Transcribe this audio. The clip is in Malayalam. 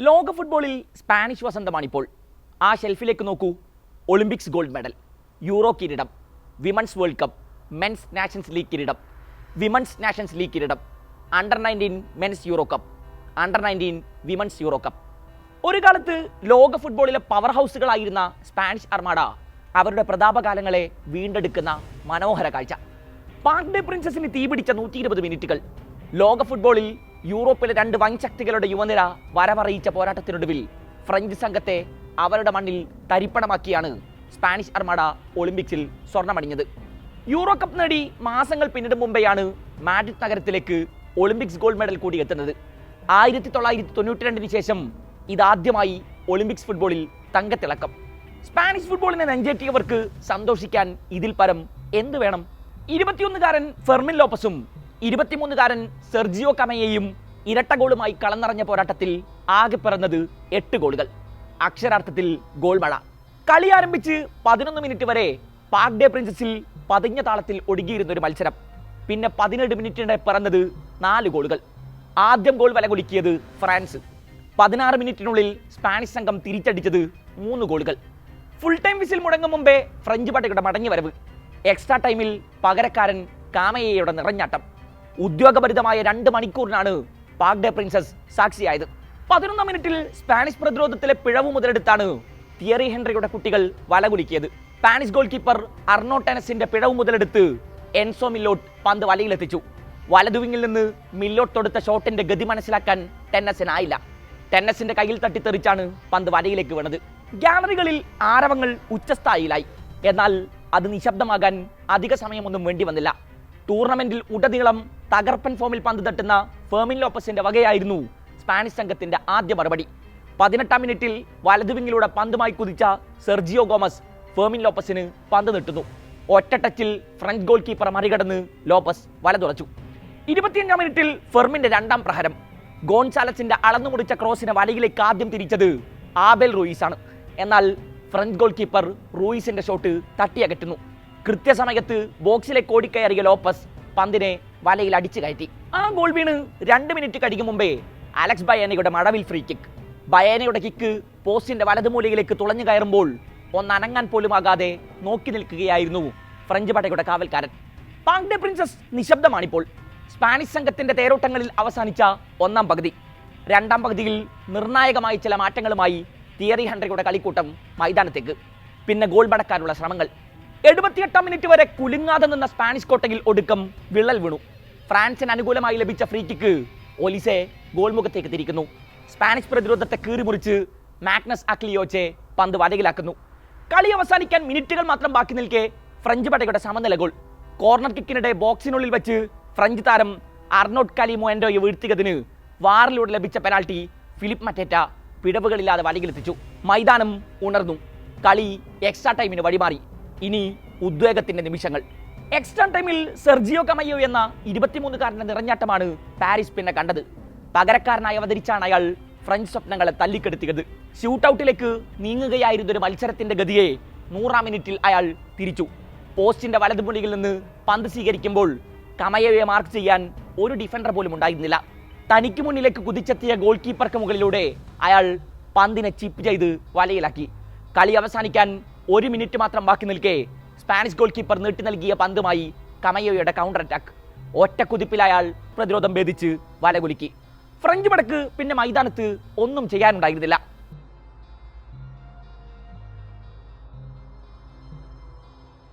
ലോക ഫുട്ബോളിൽ സ്പാനിഷ് വസന്തമാണിപ്പോൾ. ആ ഷെൽഫിലേക്ക് നോക്കൂ. ഒളിമ്പിക്സ് ഗോൾഡ് മെഡൽ യൂറോ കിരീടം women's world cup men's nations league കിരീടം വിമൻസ് നാഷൻസ് ലീഗ് കിരീടം under nineteen men's Euro cup under nineteen women's Euro cup. ഒരു കാലത്ത് ലോക ഫുട്ബോളിലെ പവർ ഹൗസുകളായിരുന്ന സ്പാനിഷ് അർമാഡ അവരുടെ പ്രതാപകാലങ്ങളെ വീണ്ടെടുക്കുന്ന മനോഹര കാഴ്ച. പാർക്ക് ഡേ പ്രിൻസസിന് തീപിടിച്ച നൂറ്റി ഇരുപത് മിനിറ്റുകൾ. ലോക ഫുട്ബോളിൽ യൂറോപ്പിലെ രണ്ട് വൻശക്തികളുടെ യുവനിര വരവറിയിച്ച പോരാട്ടത്തിനൊടുവിൽ ഫ്രഞ്ച് സംഘത്തെ അവരുടെ മണ്ണിൽ തരിപ്പണമാക്കിയാണ് സ്പാനിഷ് അർമാഡ ഒളിമ്പിക്സിൽ സ്വർണമണിഞ്ഞത് യൂറോ കപ്പ് നേടി മാസങ്ങൾ പിന്നിട് മുമ്പെയാണ് മാഡ്രിഡ് നഗരത്തിലേക്ക് ഒളിമ്പിക്സ് ഗോൾഡ് മെഡൽ കൂടി എത്തുന്നത്. ആയിരത്തി തൊള്ളായിരത്തി തൊണ്ണൂറ്റി രണ്ടിന് ശേഷം ഇതാദ്യമായി ഒളിമ്പിക്സ് ഫുട്ബോളിൽ തങ്കത്തിളക്കം. സ്പാനിഷ് ഫുട്ബോളിനെ നെഞ്ചേറ്റിയവർക്ക് സന്തോഷിക്കാൻ ഇതിൽ പരം എന്ത് വേണം? ഇരുപത്തിയൊന്നുകാരൻ ഫെർമിൻ ലോപ്പസും ഇരുപത്തിമൂന്നുകാരൻ സെർജിയോ കമയെയും ഇരട്ട ഗോളുമായി കളന്നിറഞ്ഞ പോരാട്ടത്തിൽ ആകെ പിറന്നത് എട്ട് ഗോളുകൾ. അക്ഷരാർത്ഥത്തിൽ ഗോൾ മഴ. കളി ആരംഭിച്ച് പതിനൊന്ന് മിനിറ്റ് വരെ പാർക്ക് ഡേ പ്രിൻസസിൽ പതിഞ്ഞ താളത്തിൽ ഒടുങ്ങിയിരുന്ന ഒരു മത്സരം. പിന്നെ പതിനേഴ് മിനിറ്റിനിടെ പിറന്നത് നാല് ഗോളുകൾ. ആദ്യം ഗോൾ വലകൊലുക്കിയത് ഫ്രാൻസ്. പതിനാറ് മിനിറ്റിനുള്ളിൽ സ്പാനിഷ് സംഘം തിരിച്ചടിച്ചത് മൂന്ന് ഗോളുകൾ. ഫുൾ ടൈം വിസിൽ മുടങ്ങും മുമ്പേ ഫ്രഞ്ച് പടയുടെ മടങ്ങി വരവ് എക്സ്ട്രാ ടൈമിൽ പകരക്കാരൻ കാമയയുടെ നിറഞ്ഞാട്ടം. ഉദ്യോഗഭരിതമായ രണ്ട് മണിക്കൂറിനാണ് പാക് ഡേ പ്രിൻസസ് സാക്ഷിയായത്. പതിനൊന്നാം മിനിറ്റിൽ സ്പാനിഷ് പ്രതിരോധത്തിലെ പിഴവ് മുതലെടുത്താണ് തിയറി ഹെൻറിയുടെ കുട്ടികൾ വലകുലുക്കിയത് സ്പാനിഷ് ഗോൾ കീപ്പർ അർണോ ടെനസിന്റെ പിഴവ് മുതലെടുത്ത് എൻസോ മില്ലോട്ട് പന്ത് വലയിലെത്തിച്ചു. വലതുവിങ്ങിൽ നിന്ന് മില്ലോട്ട് തൊടുത്ത ഷോട്ടിന്റെ ഗതി മനസ്സിലാക്കാൻ ടെന്നസിനായില്ല. ടെന്നസിന്റെ കയ്യിൽ തട്ടിത്തെറിച്ചാണ് പന്ത് വലയിലേക്ക് വീണത്. ഗാലറികളിൽ ആരവങ്ങൾ ഉച്ചസ്ഥായിലായി. എന്നാൽ അത് നിശബ്ദമാകാൻ അധിക സമയമൊന്നും വേണ്ടി വന്നില്ല. ടൂർണമെന്റിൽ ഉടനീളം തകർപ്പൻ ഫോമിൽ പന്ത് തട്ടുന്ന ഫെർമിൻ ലോപ്പസിന്റെ വകയായിരുന്നു സ്പാനിഷ് സംഘത്തിന്റെ ആദ്യ മറുപടി. പതിനെട്ടാം മിനിറ്റിൽ വലതുവിങ്ങിലൂടെ പന്തുമായി കുതിച്ച സെർജിയോ ഗോമസ് ഫെർമിൻ ലോപ്പസിന് പന്ത് നീട്ടുന്നു ഒറ്റ ടച്ചിൽ ഫ്രഞ്ച് ഗോൾ കീപ്പർ മറികടന്ന് ലോപ്പസ് വലതുറച്ചു ഇരുപത്തിയഞ്ചാം മിനിറ്റിൽ ഫെർമിന്റെ രണ്ടാം പ്രഹരം. ഗോൺസാലസിന്റെ അളന്നുമുടിച്ച ക്രോസിനെ വലയിലേക്ക് ആദ്യം തിരിച്ചത് ആബെൽ റൂയിസ് ആണ് എന്നാൽ ഫ്രഞ്ച് ഗോൾ കീപ്പർ റൂയിസിന്റെ ഷോട്ട് തട്ടിയകറ്റുന്നു. കൃത്യസമയത്ത് ബോക്സിലെ ഓടിക്കയറിയ ലോപ്പസ് പന്തിനെ വലയിൽ അടിച്ചു കയറ്റി. ആ ഗോൾ വീണ് രണ്ട് മിനിറ്റ് കഴിക്കും മുമ്പേ അലക്സ് ബയാനയുടെ മഴവിൽ ഫ്രീ കിക്ക് ബയാനയുടെ കിക്ക് പോസ്റ്റിന്റെ വലതുമൂലയിലേക്ക് തുളഞ്ഞു കയറുമ്പോൾ ഒന്നനങ്ങാൻ പോലും ആകാതെ നോക്കി നിൽക്കുകയായിരുന്നു ഫ്രഞ്ച് പടയുടെ കാവൽക്കാരൻ. പാങ് ഡെ പ്രിൻസസ് നിശബ്ദമാണിപ്പോൾ. സ്പാനിഷ് സംഘത്തിന്റെ തേരോട്ടങ്ങളിൽ അവസാനിച്ച ഒന്നാം പകുതി. രണ്ടാം പകുതിയിൽ നിർണായകമായ ചില മാറ്റങ്ങളുമായി തിയറി ഹൺഡ്രയുടെ കളിക്കൂട്ടം മൈതാനത്തേക്ക്. പിന്നെ ഗോൾ മടക്കാനുള്ള ശ്രമങ്ങൾ. എഴുപത്തിയെട്ടാം മിനിറ്റ് വരെ കുലുങ്ങാതെ നിന്ന സ്പാനിഷ് കോട്ടയിൽ ഒടുക്കം വിള്ളൽ വീണു. ഫ്രാൻസിന് അനുകൂലമായി ലഭിച്ച ഫ്രീ കിക്ക് ഒലിസെ ഗോൾമുഖത്തേക്ക് തിരിക്കുന്നു. സ്പാനിഷ് പ്രതിരോധത്തെ കീറിമുറിച്ച് മാഗ്നസ് അക്ലിയോച്ചെ പന്ത് വലകിലാക്കുന്നു കളി അവസാനിക്കാൻ മിനിറ്റുകൾ മാത്രം ബാക്കി നിൽക്കെ ഫ്രഞ്ച് പടയുടെ സമനില ഗോൾ. കോർണർ കിക്കിനിടെ ബോക്സിനുള്ളിൽ വെച്ച് ഫ്രഞ്ച് താരം അർണോട്ട് കലിമോൻഡോയെ വീഴ്ത്തിയതിന് വാറിലൂടെ ലഭിച്ച പെനാൾട്ടി ഫിലിപ്പ് മറ്റേറ്റ പിഴവുകളില്ലാതെ വലകിലെത്തിച്ചു മൈതാനം ഉണർന്നു. കളി എക്സ്ട്രാ ടൈമിന് വഴിമാറി. ഇനി ഉദ്വേഗത്തിന്റെ നിമിഷങ്ങൾ. എക്സ്ട്രാ ടൈമിൽ സെർജിയോ കമയോ എന്ന ഇരുപത്തിമൂന്നുകാരന്റെ നിറഞ്ഞാട്ടമാണ് പാരീസ് പിന്നെ കണ്ടത്. പകരക്കാരനായി അവതരിച്ചാണ് അയാൾ ഫ്രഞ്ച് സ്വപ്നങ്ങളെ തല്ലിക്കെടുത്തിയത്. ഷൂട്ടൌട്ടിലേക്ക് നീങ്ങുകയായിരുന്ന ഒരു മത്സരത്തിന്റെ ഗതിയെ നൂറാം മിനിറ്റിൽ അയാൾ തിരിച്ചു. പോസ്റ്റിന്റെ വലതുമുടിയിൽ നിന്ന് പന്ത് സ്വീകരിക്കുമ്പോൾ കമയയെ മാർക്ക് ചെയ്യാൻ ഒരു ഡിഫൻഡർ പോലും ഉണ്ടായിരുന്നില്ല. തനിക്ക് മുന്നിലേക്ക് കുതിച്ചെത്തിയ ഗോൾ കീപ്പർക്ക് മുകളിലൂടെ അയാൾ പന്തിനെ ചിപ്പ് ചെയ്ത് വലയിലാക്കി. കളി അവസാനിക്കാൻ ഒരു മിനിറ്റ് മാത്രം ബാക്കി നിൽക്കെ. സ്പാനിഷ് ഗോൾ കീപ്പർ നീട്ടി നൽകിയ പന്തുമായി കമയോയുടെ കൗണ്ടർ അറ്റാക്ക് ഒറ്റ കുതിപ്പിൽ അയാൾ പ്രതിരോധം ഭേദിച്ച് വലകുലുക്കി. ഫ്രഞ്ച് പടക്ക് പിന്നെ മൈതാനത്ത് ഒന്നും ചെയ്യാനുണ്ടായിരുന്നില്ല.